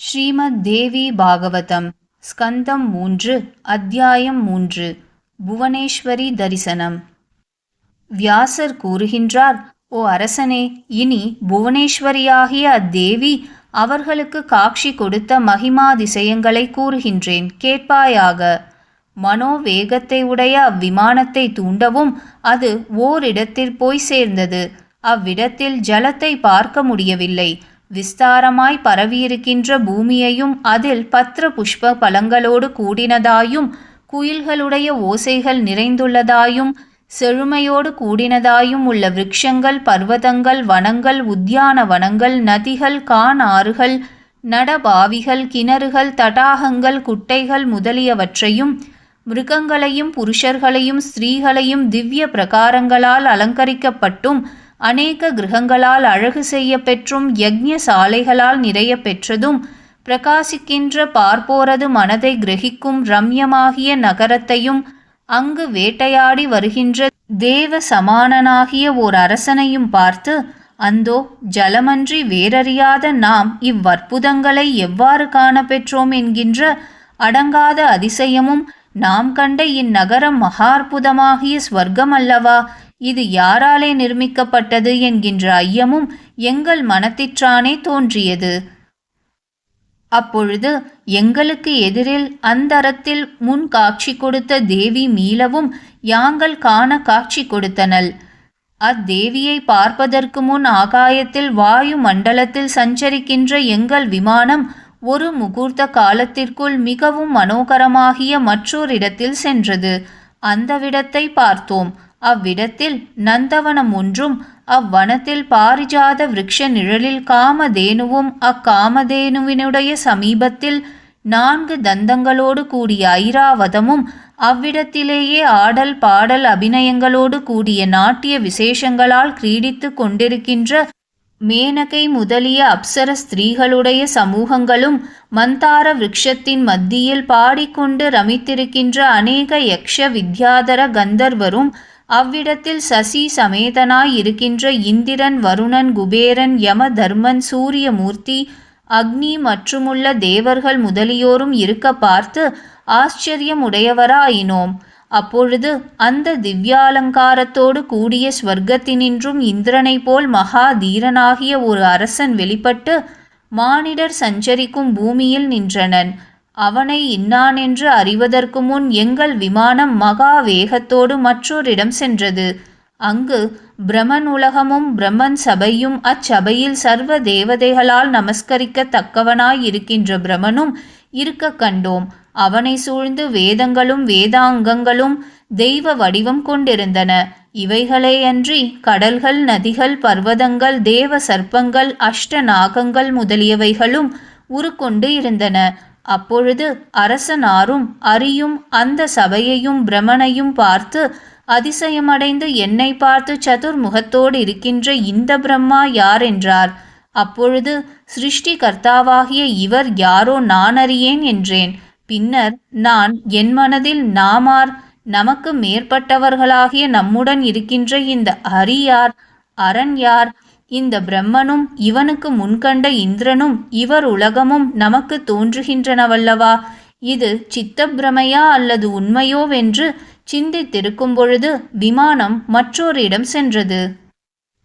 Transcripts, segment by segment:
ஸ்ரீமத் தேவி பாகவதம் ஸ்கந்தம் மூன்று அத்தியாயம் மூன்று புவனேஸ்வரி தரிசனம். வியாசர் கூறுகின்றார் ஓ அரசனே இனி புவனேஸ்வரியாகிய அத்தேவி அவர்களுக்கு காட்சி கொடுத்த மகிமாதிசயங்களை கூறுகின்றேன் கேட்பாயாக. மனோவேகத்தை உடைய அவ்விமானத்தை தூண்டவும் அது ஓரிடத்தில் போய் சேர்ந்தது. அவ்விடத்தில் ஜலத்தை பார்க்க முடியவில்லை. விஸ்தாரமாய் பரவியிருக்கின்ற பூமியையும் அதில் பத்ர புஷ்ப பழங்களோடு கூடினதாயும் குயில்களுடைய ஓசைகள் நிறைந்துள்ளதாயும் செழுமையோடு கூடினதாயும் உள்ள விருட்சங்கள் பர்வதங்கள் வனங்கள் உத்தியான வனங்கள் நதிகள் கான் ஆறுகள் நடபாவிகள் கிணறுகள் தடாகங்கள் குட்டைகள் முதலியவற்றையும் மிருகங்களையும் புருஷர்களையும் ஸ்திரீகளையும் திவ்ய பிரகாரங்களால் அலங்கரிக்கப்பட்டும் அநேக கிரகங்களால் அழகு செய்ய பெற்றும் யக்ஞ சாலைகளால் நிறைய பெற்றதும் பிரகாசிக்கின்ற பார்ப்போரது மனதை கிரகிக்கும் ரம்யமாகிய நகரத்தையும் அங்கு வேட்டையாடி வருகின்ற தேவ சமானனாகிய ஓர் அரசனையும் பார்த்து அந்தோ ஜலமன்றி வேறறியாத நாம் இவ்வற்புதங்களை எவ்வாறு காணப்பெற்றோம் என்கின்ற அடங்காத அதிசயமும் நாம் கண்ட இந்நகரம் மகாற்புதமாகிய ஸ்வர்க்கம் அல்லவா இது யாராலே நிர்மிக்கப்பட்டது என்கின்ற ஐயமும் எங்கள் மனத்திற்றானே தோன்றியது. அப்பொழுது எங்களுக்கு எதிரில் அந்தரத்தில் முன் காட்சி கொடுத்த தேவி மீளவும் யாங்கள் காண காட்சி கொடுத்தனள். அத்தேவியை பார்ப்பதற்கு முன் ஆகாயத்தில் வாயு மண்டலத்தில் சஞ்சரிக்கின்ற எங்கள் விமானம் ஒரு முகூர்த்த காலத்திற்குள் மிகவும் மனோகரமாகிய மற்றொரு இடத்தில் சென்றது. அந்த விடத்தை பார்த்தோம். அவ்விடத்தில் நந்தவனம் ஒன்றும் அவ்வனத்தில் பாரிஜாத விரக்ஷ நிழலில் காமதேனுவும் அக்காமதேனுவினுடைய சமீபத்தில் நான்கு தந்தங்களோடு கூடிய ஐராவதமும் அவ்விடத்திலேயே ஆடல் பாடல் அபிநயங்களோடு கூடிய நாட்டிய விசேஷங்களால் கிரீடித்து கொண்டிருக்கின்ற மேனகை முதலிய அப்சர ஸ்திரீகளுடைய சமூகங்களும் மந்தார விரக்ஷத்தின் மத்தியில் பாடிக்கொண்டு ரமித்திருக்கின்ற அநேக யக்ஷ வித்யாதர கந்தர்வரும் அவ்விடத்தில் சசி சமேதனாய் இருக்கின்ற இந்திரன் வருணன் குபேரன் யம தர்மன் சூரியமூர்த்தி அக்னி மற்றுமுள்ள தேவர்கள் முதலியோரும் இருக்க பார்த்து ஆச்சரியம் உடையவராயினோம் அப்பொழுது அந்த திவ்யாலங்காரத்தோடு கூடிய ஸ்வர்க்கத்தினின்றும் இந்திரனை போல் மகா தீரனாகிய ஒரு அரசன் வெளிப்பட்டு மானிடர் சஞ்சரிக்கும் பூமியில் நின்றனன். அவனை இன்னான் என்று அறிவதற்கு முன் எங்கள் விமானம் மகா வேகத்தோடு மற்றொரிடம் சென்றது. அங்கு பிரமன் உலகமும் பிரம்மன் சபையும் அச்சபையில் சர்வ தேவதைகளால் நமஸ்கரிக்க தக்கவனாய் இருக்கின்ற பிரமனும் இருக்க கண்டோம். அவனை சூழ்ந்து வேதங்களும் வேதாங்கங்களும் தெய்வ வடிவம் கொண்டிருந்தன. இவைகளேயன்றி கடல்கள் நதிகள் பர்வதங்கள் தேவ சர்ப்பங்கள் அஷ்ட நாகங்கள் முதலியவைகளும் உருக்கொண்டு இருந்தன. அப்பொழுது அரசனாரும் அரியும் அந்த சபையையும் பிரமனையும் பார்த்து அதிசயமடைந்து என்னை பார்த்து சதுர்முகத்தோடு இருக்கின்ற இந்த பிரம்மா யார் என்றார். அப்பொழுது சிருஷ்டி கர்த்தாவாகிய இவர் யாரோ நான் அறியேன் என்றேன். பின்னர் நான் என் மனதில் நாமார் நமக்கு மேற்பட்டவர்களாகிய நம்முடன் இருக்கின்ற இந்த அரியார் அரண் யார் இந்த பிரம்மனும் இவனுக்கு முன்கண்ட இந்திரனும் இவர் உலகமும் நமக்கு தோன்றுகின்றனவல்லவா? இது சித்தப்பிரமையா அல்லது உண்மையோவென்று சிந்தித்திருக்கும் பொழுது விமானம் மற்றொரு இடம் சென்றது.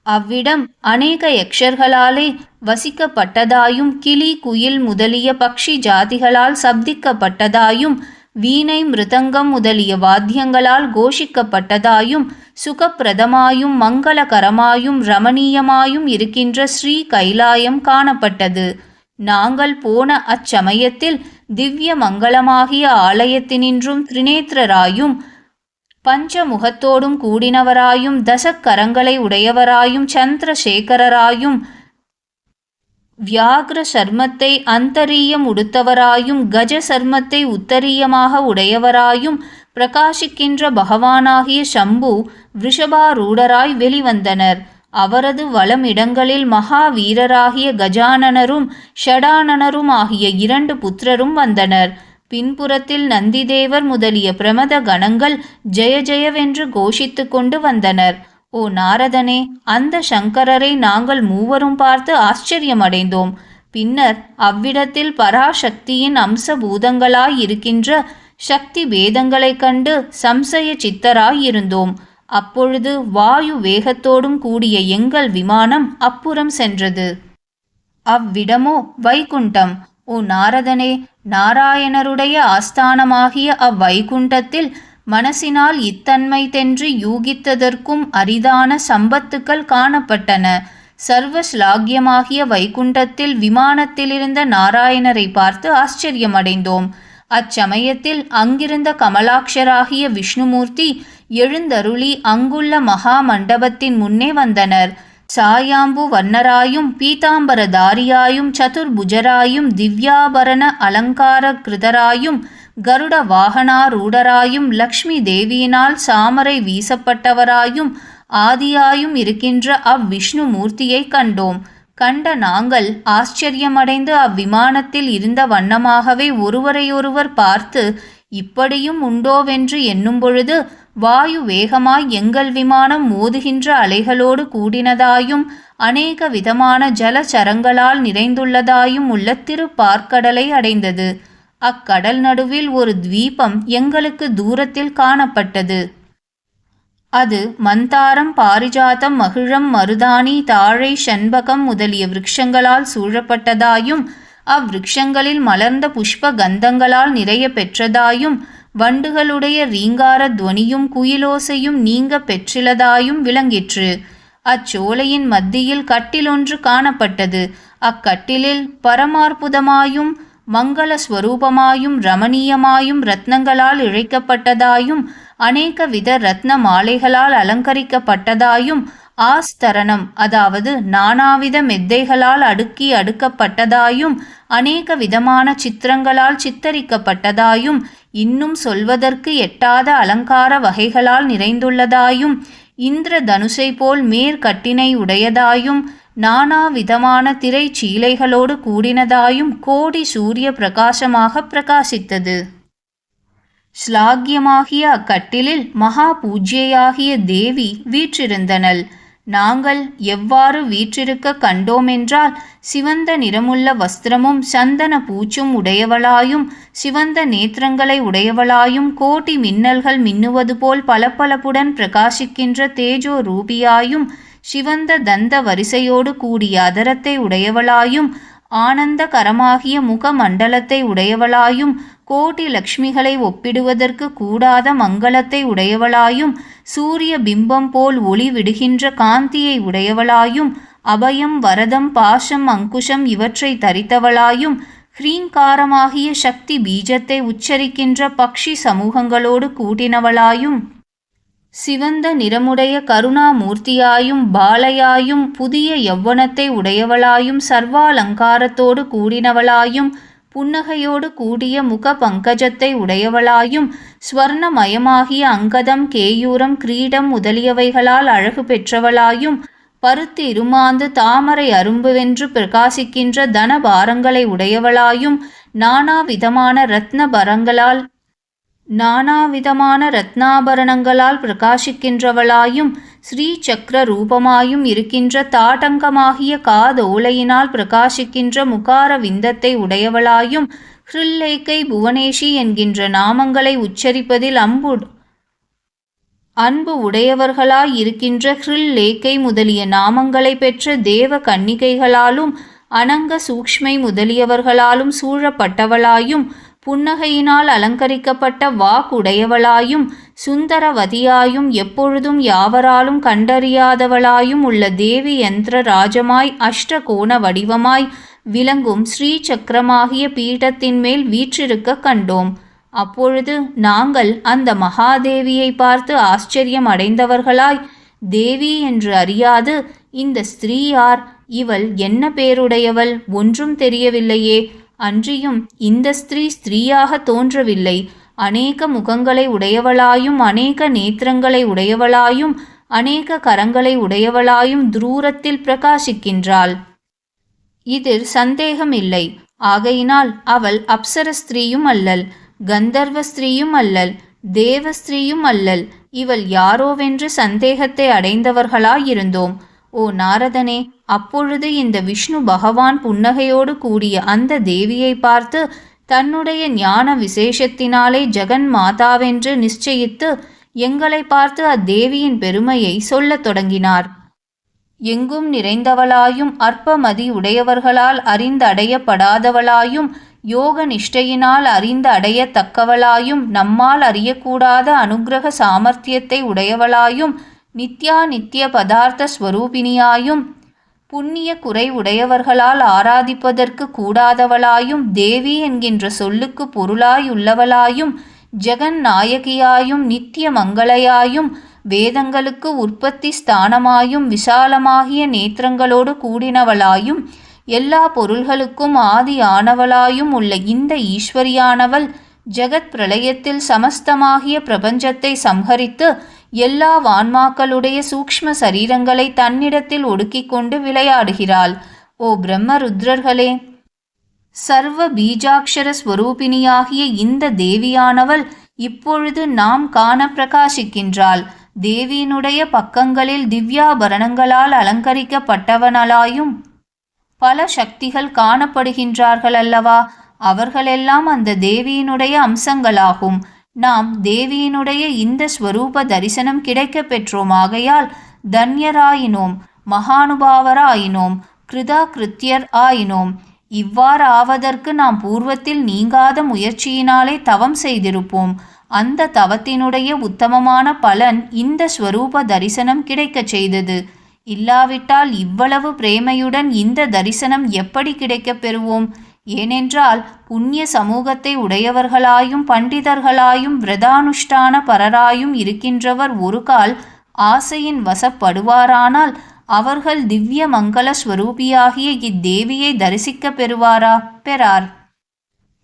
அவ்விடம் அநேக யக்ஷர்களாலே வசிக்கப்பட்டதாயும் கிளி குயில் முதலிய பக்ஷி ஜாதிகளால் சப்திக்கப்பட்டதாயும் வீணை மிருதங்கம் முதலிய வாத்தியங்களால் கோஷிக்கப்பட்டதாயும் சுகப்பிரதமாயும் மங்களகரமாயும் ரமணீயமாயும் இருக்கின்ற ஸ்ரீ கைலாயம் காணப்பட்டது. நாங்கள் போன அச்சமயத்தில் திவ்ய மங்களமாகிய ஆலயத்தினின்றும் திரிநேத்திரராயும் பஞ்சமுகத்தோடும் கூடினவராயும் தசக்கரங்களை உடையவராயும் சந்திரசேகரராயும் வியாகிர சர்மத்தை அந்தரீயம் உடுத்தவராயும் கஜ சர்மத்தை உத்தரீயமாக உடையவராயும் பிரகாசிக்கின்ற பகவானாகிய சம்பு விஷபாரூடராய் வெளிவந்தனர். அவரது வளம் இடங்களில் மகாவீரராகிய கஜானனரும் ஷடானனரும் ஆகிய இரண்டு புத்திரரும் வந்தனர். பின்புறத்தில் நந்திதேவர் முதலிய பிரமத கணங்கள் ஜெய ஜெயவென்று கோஷித்து கொண்டு வந்தனர். ஓ நாரதனே அந்த சங்கரரை நாங்கள் மூவரும் பார்த்து ஆச்சரியமடைந்தோம். பின்னர் அவ்விடத்தில் பராசக்தியின் அம்ச பூதங்களாயிருக்கின்ற சக்தி வேதங்களைக் கண்டு சம்சய சித்தராய் இருந்தோம் அப்பொழுது வாயு வேகத்தோடும் கூடிய எங்கள் விமானம் அப்புறம் சென்றது. அவ்விடமோ வைகுண்டம். ஓ நாரதனே நாராயணருடைய ஆஸ்தானமாகிய அவ்வைகுண்டத்தில் மனசினால் இத்தன்மை தென்று யூகித்ததற்கும் அரிதான சம்பத்துக்கள் காணப்பட்டன. சர்வ ஸ்லாகியமாகிய வைகுண்டத்தில் விமானத்திலிருந்த நாராயணரை பார்த்து ஆச்சரியமடைந்தோம். அச்சமயத்தில் அங்கிருந்த கமலாட்சராகிய விஷ்ணுமூர்த்தி எழுந்தருளி அங்குள்ள மகா மண்டபத்தின் முன்னே வந்தனர். சாயாம்பு வண்ணராயும் பீதாம்பரதாரியாயும் சதுர்புஜராயும் திவ்யாபரண அலங்கார கிருதராயும் கருட வாகனாரூடராயும் லக்ஷ்மி தேவியினால் சாமரை வீசப்பட்டவராயும் ஆதியாயும் இருக்கின்ற அவ்விஷ்ணு மூர்த்தியை கண்டோம். கண்ட நாங்கள் ஆச்சரியமடைந்து அவ்விமானத்தில் இருந்த வண்ணமாகவே ஒருவரையொருவர் பார்த்து இப்படியும் உண்டோவென்று எண்ணும் பொழுது வாயு வேகமாய் எங்கள் விமானம் மோதுகின்ற அலைகளோடு கூடினதாயும் அநேக விதமான ஜலச்சரங்களால் நிறைந்துள்ளதாயும் உள்ள திருப்பார்க்கடலை அடைந்தது. அக்கடல் நடுவில் ஒரு தீபம் எங்களுக்கு தூரத்தில் காணப்பட்டது. அது மந்தாரம் பாரிஜாதம் மகிழம் மருதாணி தாழை செண்பகம் முதலிய விருட்சங்களால் சூழப்பட்டதாயும் அவ்விருட்சங்களில் மலர்ந்த புஷ்ப கந்தங்களால் நிறைய பெற்றதாயும் வண்டுகளுடைய ரீங்கார துவனியும் குயிலோசையும் நீங்க பெற்றிலதாயும் விளங்கிற்று. அச்சோலையின் மத்தியில் கட்டிலொன்று காணப்பட்டது. அக்கட்டிலில் பரமார்புதமாயும் மங்கள ஸ்வரூபமாயும் ரமணீயமாயும் ரத்னங்களால் இழைக்கப்பட்டதாயும் அநேக வித ரத்ன மாலைகளால் அலங்கரிக்கப்பட்டதாயும் ஆஸ்தரணம் அதாவது நானாவித மெத்தைகளால் அடுக்கி அடுக்கப்பட்டதாயும் அநேக விதமான சித்திரங்களால் சித்தரிக்கப்பட்டதாயும் இன்னும் சொல்வதற்கு எட்டாத அலங்கார வகைகளால் நிறைந்துள்ளதாயும் இந்திர தனுஷை போல் மேற்கட்டினை உடையதாயும் நானாவிதமான திரை சீலைகளோடு கூடினதாயும் கோடி சூரிய பிரகாசமாக பிரகாசித்தது. ஸ்லாகியமாகிய அக்கட்டிலில் மகா பூஜ்யையாகிய தேவி வீற்றிருந்தனள். நாங்கள் எவ்வாறு வீற்றிருக்க கண்டோமென்றால் சிவந்த நிறமுள்ள வஸ்திரமும் சந்தன பூச்சும் உடையவளாயும் சிவந்த நேத்திரங்களை உடையவளாயும் கோட்டி மின்னல்கள் மின்னுவது போல் பளபளப்புடன் பிரகாசிக்கின்ற தேஜோ ரூபியாயும் சிவந்த தந்த வரிசையோடு கூடிய அதரத்தை உடையவளாயும் ஆனந்தகரமாகிய முக மண்டலத்தை உடையவளாயும் கோட்டி லக்ஷ்மிகளை ஒப்பிடுவதற்கு கூடாத மங்களத்தை உடையவளாயும் சூரிய பிம்பம் போல் ஒளி விடுகின்ற காந்தியை உடையவளாயும் அபயம் வரதம் பாசம் அங்குஷம் இவற்றை தரித்தவளாயும் ஹ்ரீங்காரமாகிய சக்தி பீஜத்தை உச்சரிக்கின்ற பக்ஷி சமூகங்களோடு கூட்டினவளாயும். சிவந்த நிறமுடைய கருணாமூர்த்தியாயும் பாலையாயும் புதிய யௌவனத்தை உடையவளாயும் சர்வாலங்காரத்தோடு கூடினவளாயும் புன்னகையோடு கூடிய முக பங்கஜத்தை உடையவளாயும் ஸ்வர்ணமயமாகிய அங்கதம் கேயூரம் கிரீடம் முதலியவைகளால் அழகு பெற்றவளாயும் பருத்தி இருமாந்து தாமரை அரும்புவென்று பிரகாசிக்கின்ற தனபாரங்களை உடையவளாயும் நானா விதமான ரத்ன பரங்களால் நானாவிதமான ரத்னாபரணங்களால் பிரகாசிக்கின்றவளாயும் ஸ்ரீ சக்கர ரூபமாயும் இருக்கின்ற தாட்டங்கமாகிய காதோலையினால் பிரகாசிக்கின்ற முகார விந்தத்தை உடையவளாயும் ஹ்ரில்லேக்கை புவனேஷி என்கின்ற நாமங்களை உச்சரிப்பதில் அம்பு அன்பு உடையவர்களாய் இருக்கின்ற ஹ்ரில்லேக்கை முதலிய நாமங்களை பெற்ற தேவ கன்னிகைகளாலும் அனங்க சூக்ஷ்மை முதலியவர்களாலும் சூழப்பட்டவளாயும் புன்னகையினால் அலங்கரிக்கப்பட்ட வாக்குடையவளாயும் சுந்தரவதியாயும் எப்பொழுதும் யாவராலும் கண்டறியாதவளாயும் உள்ள தேவி யந்திர ராஜமாய் அஷ்டகோண வடிவமாய் விளங்கும் ஸ்ரீ சக்கரமாகிய பீഠத்தின் மேல் வீற்றிருக்க கண்டோம். அப்பொழுது நாங்கள் அந்த மகாதேவியை பார்த்து ஆச்சரியம் அடைந்தவர்களாய் தேவி என்று அறியாது இந்த ஸ்திரீ யார்? இவள் என்ன பேருடையவள்? ஒன்றும் தெரியவில்லையே. அன்றியும் இந்த ஸ்திரீ ஸ்திரீயாக தோன்றவில்லை. அநேக முகங்களை உடையவளாயும் அநேக நேத்திரங்களை உடையவளாயும் அநேக கரங்களை உடையவளாயும் தூரத்தில் பிரகாசிக்கின்றாள். இதில் சந்தேகமில்லை ஆகையினால் அவள் அப்சர ஸ்திரீயும் அல்லல் கந்தர்வ ஸ்திரீயும் அல்லல் தேவ ஸ்திரீயும் அல்லல். இவள் யாரோவென்று சந்தேகத்தை அடைந்தவர்களாயிருந்தோம். ஓ நாரதனே அப்பொழுது இந்த விஷ்ணு பகவான் புன்னகையோடு கூடிய அந்த தேவியை பார்த்து தன்னுடைய ஞான விசேஷத்தினாலே ஜெகன் மாதாவென்று நிச்சயித்து எங்களை பார்த்து அத்தேவியின் பெருமையை சொல்லத் தொடங்கினார். எங்கும் நிறைந்தவளாயும் அற்பமதி உடையவர்களால் அறிந்தடையப்படாதவளாயும் யோக நிஷ்டையினால் அறிந்து அடையத்தக்கவளாயும் நம்மால் அறியக்கூடாத அனுக்கிரக சாமர்த்தியத்தை உடையவளாயும் நித்யா நித்திய பதார்த்த ஸ்வரூபிணியாயும் புண்ணிய குறை உடையவர்களால் ஆராதிப்பதற்கு கூடாதவளாயும் தேவி என்கின்ற சொல்லுக்கு பொருளாயுள்ளவளாயும் ஜெகன் நாயகியாயும் நித்திய மங்களையாயும் வேதங்களுக்கு உற்பத்தி ஸ்தானமாயும் விசாலமாகிய நேத்திரங்களோடு கூடினவளாயும் எல்லா பொருள்களுக்கும் ஆதி ஆனவளாயும் உள்ள இந்த ஈஸ்வரியானவள் ஜெகத் பிரளயத்தில் சமஸ்தமாகிய பிரபஞ்சத்தை சம்ஹரித்து எல்லா வான்மாக்களுடைய சூக்ஷ்ம சரீரங்களை தன்னிடத்தில் ஒடுக்கிக் கொண்டு விளையாடுகிறாள். ஓ பிரம்ம ருத்ரர்களே சர்வ பீஜாட்சர ஸ்வரூபிணியாகிய இந்த தேவியானவள் இப்பொழுது நாம் காண பிரகாசிக்கின்றாள். தேவியினுடைய பக்கங்களில் திவ்யாபரணங்களால் அலங்கரிக்கப்பட்டவனலாயும் பல சக்திகள் காணப்படுகின்றார்கள் அல்லவா அவர்களெல்லாம் அந்த தேவியினுடைய அம்சங்களாகும். நாம் தேவியினுடைய இந்த ஸ்வரூப தரிசனம் கிடைக்க பெற்றோம் ஆகையால் தன்யராயினோம் மகானுபாவராயினோம் கிருதா கிருத்தியர் ஆயினோம். இவ்வாறு ஆவதற்கு நாம் பூர்வத்தில் நீங்காத முயற்சியினாலே தவம் செய்திருப்போம். அந்த தவத்தினுடைய உத்தமமான பலன் இந்த ஸ்வரூப தரிசனம் கிடைக்கச் செய்தது. இல்லாவிட்டால் இவ்வளவு பிரேமையுடன் இந்த தரிசனம் எப்படி கிடைக்கப் பெறுவோம்? ஏனென்றால் புண்ணிய சமூகத்தை உடையவர்களாயும் பண்டிதர்களாயும் விரதானுஷ்டான பரராயும் இருக்கின்றவர் ஒரு கால் ஆசையின் வசப்படுவாரானால் அவர்கள் திவ்ய மங்கள ஸ்வரூபியாகிய இத்தேவியை தரிசிக்கப் பெறுவாரா? பெறார்.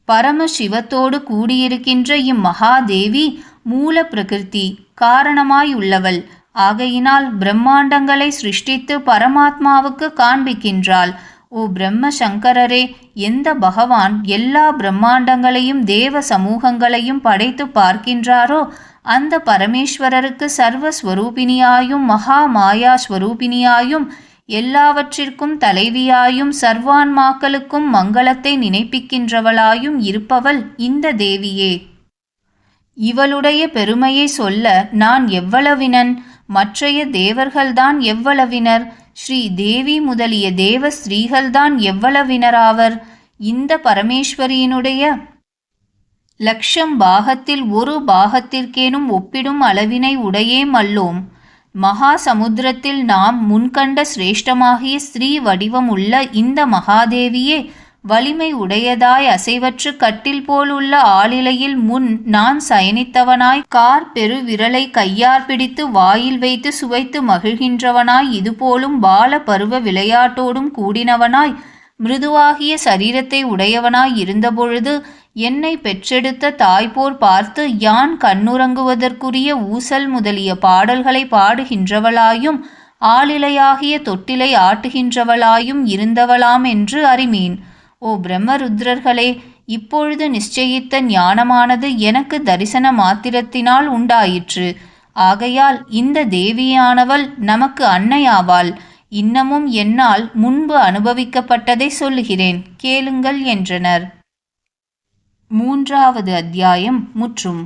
பரம சிவத்தோடு கூடியிருக்கின்ற இம்மகாதேவி மூல பிரகிருதி காரணமாயுள்ளவள். ஆகையினால் பிரம்மாண்டங்களை சிருஷ்டித்து பரமாத்மாவுக்கு காண்பிக்கின்றாள். ஓ பிரம்ம சங்கரரே எந்த பகவான் எல்லா பிரம்மாண்டங்களையும் தேவ சமூகங்களையும் படைத்து பார்க்கின்றாரோ அந்த பரமேஸ்வரருக்கு சர்வஸ்வரூபிணியாயும் மகா மாயா ஸ்வரூபிணியாயும் எல்லாவற்றிற்கும் தலைவியாயும் சர்வான்மாக்களுக்கும் மங்களத்தை நினைப்பிக்கின்றவளாயும் இருப்பவள் இந்த தேவியே. இவளுடைய பெருமையை சொல்ல நான் எவ்வளவினன்? மற்றைய தேவர்கள்தான் எவ்வளவினர்? ஸ்ரீ தேவி முதலிய தேவ ஸ்ரீகள்தான் எவ்வளவினராவர்? இந்த பரமேஸ்வரியினுடைய லட்சம் பாகத்தில் ஒரு பாகத்திற்கேனும் ஒப்பிடும் அளவினை உடையே மல்லோம். மகா சமுத்திரத்தில் நாம் முன்கண்ட சிரேஷ்டமாகிய ஸ்ரீ வடிவமுள்ள இந்த மகாதேவியே வலிமை உடையதாய் அசைவற்று கட்டில் போலுள்ள ஆளிலையில் முன் நான் சயனித்தவனாய் கார் பெரு விரலை கையார் பிடித்து வாயில் வைத்து சுவைத்து மகிழ்கின்றவனாய் இதுபோலும் பால பருவ விளையாட்டோடும் கூடினவனாய் மிருதுவாகிய சரீரத்தை உடையவனாய் இருந்தபொழுது என்னை பெற்றெடுத்த தாய்போர் பார்த்து யான் கண்ணுறங்குவதற்குரிய ஊசல் முதலிய பாடல்களை பாடுகின்றவளாயும் ஆளிலையாகிய தொட்டிலை ஆட்டுகின்றவளாயும் இருந்தவளாம் என்று அறிமீன். ஓ பிரம்மருத்ரர்களே இப்பொழுது நிச்சயித்த ஞானமானது எனக்கு தரிசன மாத்திரத்தினால் உண்டாயிற்று. ஆகையால் இந்த தேவியானவள் நமக்கு அன்னையாவாள். இன்னமும் என்னால் முன்பு அனுபவிக்கப்பட்டதை சொல்லுகிறேன். கேளுங்கள் என்றனர். மூன்றாவது அத்தியாயம் முற்றும்.